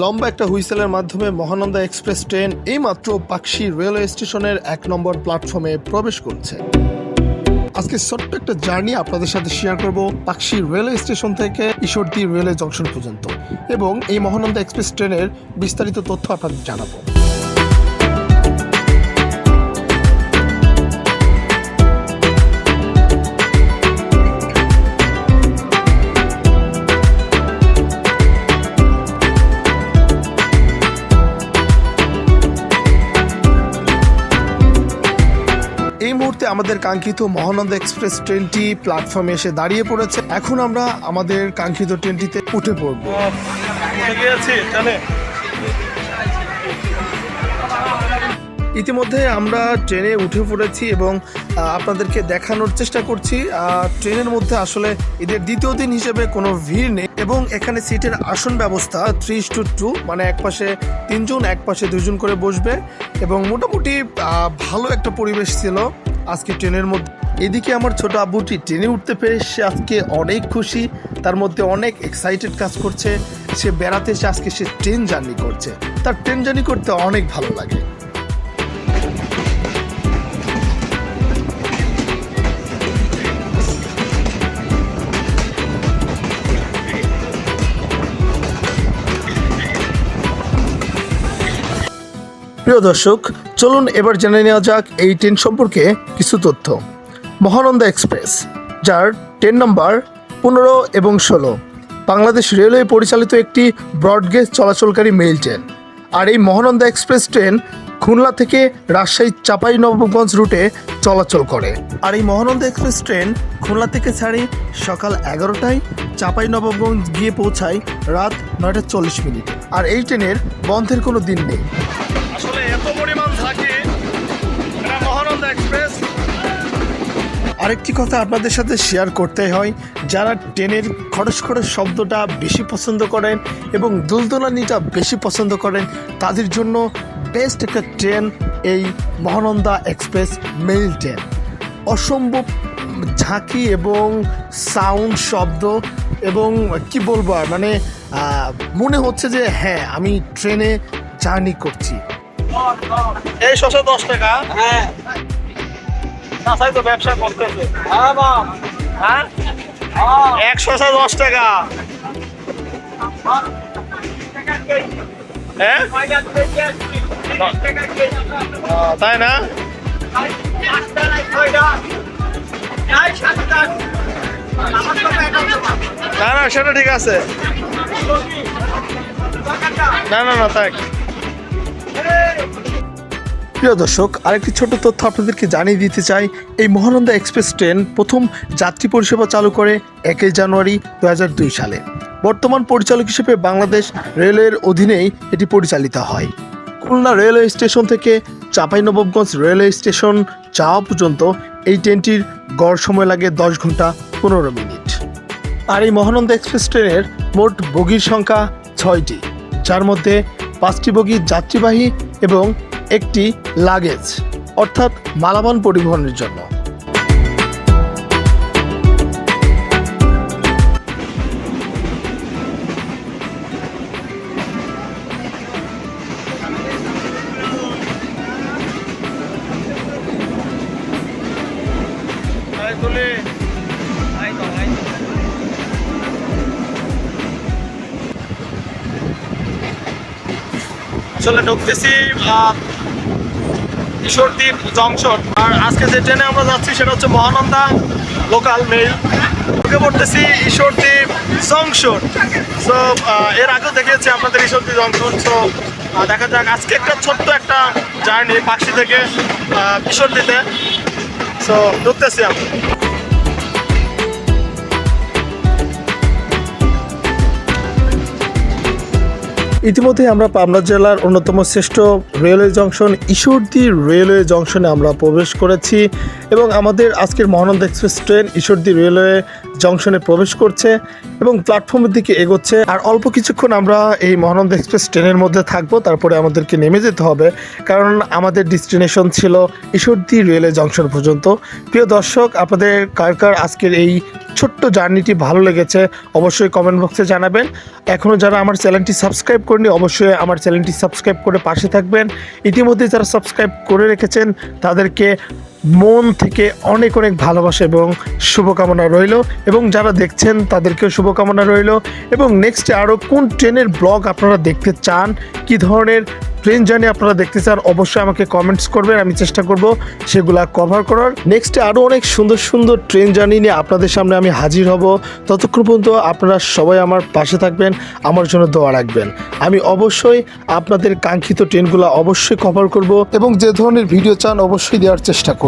লম্বা একটা হুইসেলের মাধ্যমে মহানন্দা এক্সপ্রেস ট্রেন এইমাত্র পাকশি রেলওয়ে স্টেশনের এক নম্বর প্ল্যাটফর্মে প্রবেশ করছে। আজকে ছোট্ট একটা জার্নি আপনাদের সাথে শেয়ার করব পাকশি রেলওয়ে স্টেশন থেকে ঈশ্বরদী রেলওয়ে জংশন পর্যন্ত এবং এই মহানন্দা এক্সপ্রেস ট্রেনের বিস্তারিত তথ্য আপনাদের জানাব। মুহূর্তে আমাদের কাঙ্ক্ষিত মহানন্দ এক্সপ্রেস ট্রেনটি প্ল্যাটফর্মে এসে দাঁড়িয়ে পড়েছে। এখন আমরা আমাদের কাঙ্ক্ষিত ট্রেনটিতে উঠে পড়ব। ইতিমধ্যে আমরা ট্রেনে উঠে পড়েছি এবং আপনাদেরকে দেখানোর চেষ্টা করছি। ট্রেনের মধ্যে আসলে এদের দ্বিতীয় দিন হিসেবে কোনো ভিড় নেই এবং এখানে সিটের আসন ব্যবস্থা থ্রি টু টু মানে এক পাশে তিনজন, এক পাশে দুজন করে বসবে। এবং মোটামুটি ভালো একটা পরিবেশ ছিল। আজকে ট্রেনের মধ্যে। এদিকে আমার ছোট আব্বুটি ট্রেনে উঠতে পেরে সে আজকে অনেক খুশি, তার মধ্যে অনেক এক্সাইটেড কাজ করছে। সে বেড়াতে এসে আজকে সে ট্রেন জার্নি করছে। তার ট্রেন জার্নি করতে অনেক ভালো লাগে। প্রিয় দর্শক, চলুন এবার জেনে নেওয়া যাক এই ট্রেন সম্পর্কে কিছু তথ্য। মহানন্দা এক্সপ্রেস, যার ট্রেন নম্বর পনেরো এবং ষোলো, বাংলাদেশ রেলওয়ে পরিচালিত একটি ব্রডগেজ চলাচলকারী মেইল ট্রেন। আর এই মহানন্দা এক্সপ্রেস ট্রেন খুলনা থেকে রাজশাহী চাপাই নবাবগঞ্জ রুটে চলাচল করে। আর এই মহানন্দা এক্সপ্রেস ট্রেন খুলনা থেকে ছাড়ে সকাল এগারোটায় চাপাই নবাবগঞ্জ গিয়ে পৌঁছায় রাত নয়টা চল্লিশ মিনিট। আর এই ট্রেনের বন্ধের কোনো দিন নেই। আরেকটি কথা আপনাদের সাথে শেয়ার করতে হয়, যারা ট্রেনের খরচ খরচ শব্দটা বেশি পছন্দ করেন এবং দুলদোলানিটা বেশি পছন্দ করেন, তাদের জন্য বেস্ট একটা ট্রেন এই মহানন্দা এক্সপ্রেস মেইল ট্রেন অসম্ভব ঝাঁকি এবং সাউন্ড শব্দ এবং কি বলব আর মানে মনে হচ্ছে যে হ্যাঁ আমি ট্রেনে জার্নি করছি। এই শশা দশ টাকা? হ্যাঁ। চাষাই তো ব্যবসা করতেছে। হ্যাঁ বাপ হ্যাঁ? হ্যাঁ। এক শশা দশ টাকা। হ্যাঁ? তাই না। না না সেটা ঠিক আছে। না না না থাক। প্রিয় দর্শক, আরেকটি ছোট তথ্য আপনাদেরকে জানিয়ে দিতে চাই। এই মহানন্দা এক্সপ্রেস ট্রেন প্রথম যাত্রী পরিষেবা চালু করে একই জানুয়ারি দু হাজার দুই সালে। বর্তমান পরিচালক হিসেবে বাংলাদেশ রেলওয়ের অধীনেই এটি পরিচালিত হয়। খুলনা রেলওয়ে স্টেশন থেকে চাঁপাইনবাবগঞ্জ রেলওয়ে স্টেশন যাওয়া পর্যন্ত এই ট্রেনটির গড় সময় লাগে দশ ঘণ্টা পনেরো মিনিট। আর এই মহানন্দা এক্সপ্রেস ট্রেনের মোট বগির সংখ্যা ছয়টি, যার মধ্যে পাঁচটি বগি যাত্রীবাহী এবং একটি লাগেজ অর্থাৎ মালামাল পরিবহনের জন্য। আসলে ঢুকতেছি ঈশ্বরদীপ জংশন। আর আজকে যে ট্রেনে আমরা যাচ্ছি সেটা হচ্ছে মহানন্দা লোকাল মেইল ঢুকে পড়তেছি ঈশ্বরদ্বীপ জংশন। সো এর আগেও দেখিয়েছি আপনাদের ঈশ্বরদীপ জংশন। সো দেখা যাক আজকে একটা ছোট্ট একটা জার্নি পাকশি থেকে আহ, ঈশ্বরদীতে সো ঢুকতেছি আমরা। ইতিমধ্যে আমরা পাবনা জেলার অন্যতম শ্রেষ্ঠ রেলওয়ে জংশন ঈশ্বরদী রেলওয়ে জংশনে আমরা প্রবেশ করেছি এবং আমাদের আজকের Mahananda express train Ishwardi railway জংশনে প্রবেশ করছে এবং প্ল্যাটফর্মের দিকে এগোচ্ছে। আর অল্প কিছুক্ষণ আমরা এই মহানন্দ এক্সপ্রেস ট্রেনের মধ্যে থাকব, তারপরে আমাদেরকে নেমে যেতে হবে। কারণ আমাদের ডেস্টিনেশন ছিল ঈশ্বরদী রেলওয়ে জংশন পর্যন্ত। প্রিয় দর্শক, আপনাদের কার কার আজকের এই ছোট্ট জার্নিটি ভালো লেগেছে, অবশ্যই কমেন্ট বক্সে জানাবেন। এখনও যারা আমার চ্যানেলটি সাবস্ক্রাইব করেনি অবশ্যই আমার চ্যানেলটি সাবস্ক্রাইব করে পাশে থাকবেন। ইতিমধ্যে যারা সাবস্ক্রাইব করে রেখেছেন, তাদেরকে মন থেকে অনেক অনেক ভালোবাসা এবং শুভকামনা রইল এবং যারা দেখছেন তাদেরকেও শুভকামনা রইল এবং নেক্সটে আরও কোন ট্রেনের ব্লগ আপনারা দেখতে চান, কি ধরনের ট্রেন জার্নি আপনারা দেখতে চান, অবশ্যই আমাকে কমেন্টস করবেন, আমি চেষ্টা করব সেগুলা কভার করার। নেক্সটে আরও অনেক সুন্দর সুন্দর ট্রেন জার্নি নিয়ে আপনাদের সামনে আমি হাজির হব। ততক্ষণ পর্যন্ত আপনারা সবাই আমার পাশে থাকবেন, আমার জন্য দোয়া রাখবেন। আমি অবশ্যই আপনাদের কাঙ্ক্ষিত ট্রেনগুলো অবশ্যই কভার করব এবং যে ধরনের ভিডিও চান অবশ্যই দেওয়ার চেষ্টা করব।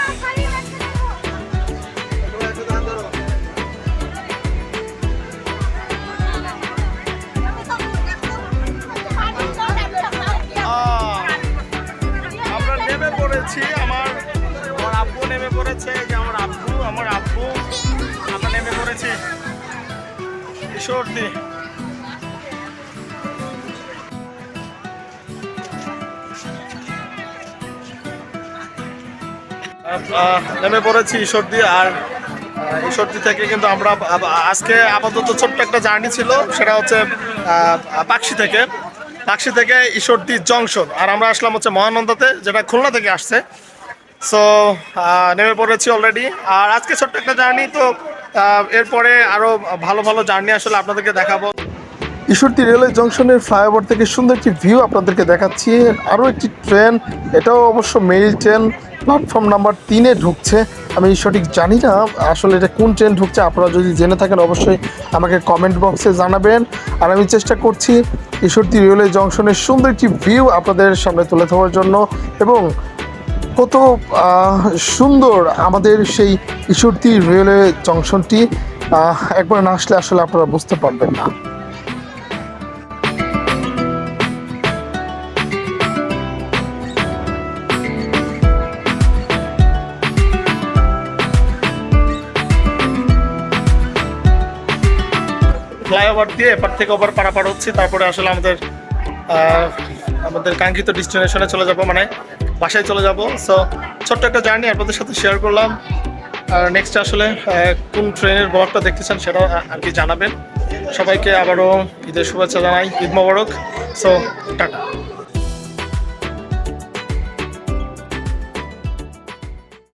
পড়েছি আমার আমার আব্বু নেমে পড়েছে যে আমার আব্বু আমার আব্বু আমরা নেমে পড়েছি। আহ, নেমে পড়েছি ঈশ্বরদী আর ঈশ্বরদী থেকে কিন্তু আমরা আজকে আপাতত ছোট্ট একটা জার্নি ছিল সেটা হচ্ছে পাকশি থেকে। পাকশি থেকে ঈশ্বরদী জংশন। আর আমরা আসলাম হচ্ছে মহানন্দাতে, যেটা খুলনা থেকে আসছে। সো নেমে পড়েছি অলরেডি আর আজকে ছোট্ট একটা জার্নি, তো এরপরে আরও ভালো ভালো জার্নি আসলে আপনাদেরকে দেখাবো। ঈশ্বরদী রেলওয়ে জংশনের ফ্লাইওভার থেকে সুন্দর একটি ভিউ আপনাদেরকে দেখাচ্ছি। আরও একটি ট্রেন এটাও অবশ্য মেইল ট্রেন প্ল্যাটফর্ম নাম্বার তিনে ঢুকছে। আমি সঠিক জানি না, আসলে এটা কোন ট্রেন ঢুকছে, আপনারা যদি জেনে থাকেন অবশ্যই আমাকে কমেন্ট বক্সে জানাবেন। আর আমি চেষ্টা করছি ঈশ্বরদী রেলওয়ে জংশনের সুন্দর একটি ভিউ আপনাদের সামনে তুলে ধরার জন্য এবং কত সুন্দর আমাদের সেই ঈশ্বরদী রেলওয়ে জংশনটি একবার না আসলে আসলে আপনারা বুঝতে পারবেন না। ফ্লাইওভার দিয়ে এপার থেকে ওপার পারাপার হচ্ছে। তারপরে আসলে আমাদের আমাদের কাঙ্ক্ষিত ডেস্টিনেশনে চলে যাব মানে বাসায় চলে যাব। সো ছোট্ট একটা জার্নি আপনাদের সাথে শেয়ার করলাম। আর নেক্সট আসলে কোন ট্রেনের বরফটা দেখতে চান সেটাও আ- আর কি জানাবেন। সবাইকে আবারও ঈদের শুভেচ্ছা জানাই, ঈদ মোবারক। So tata.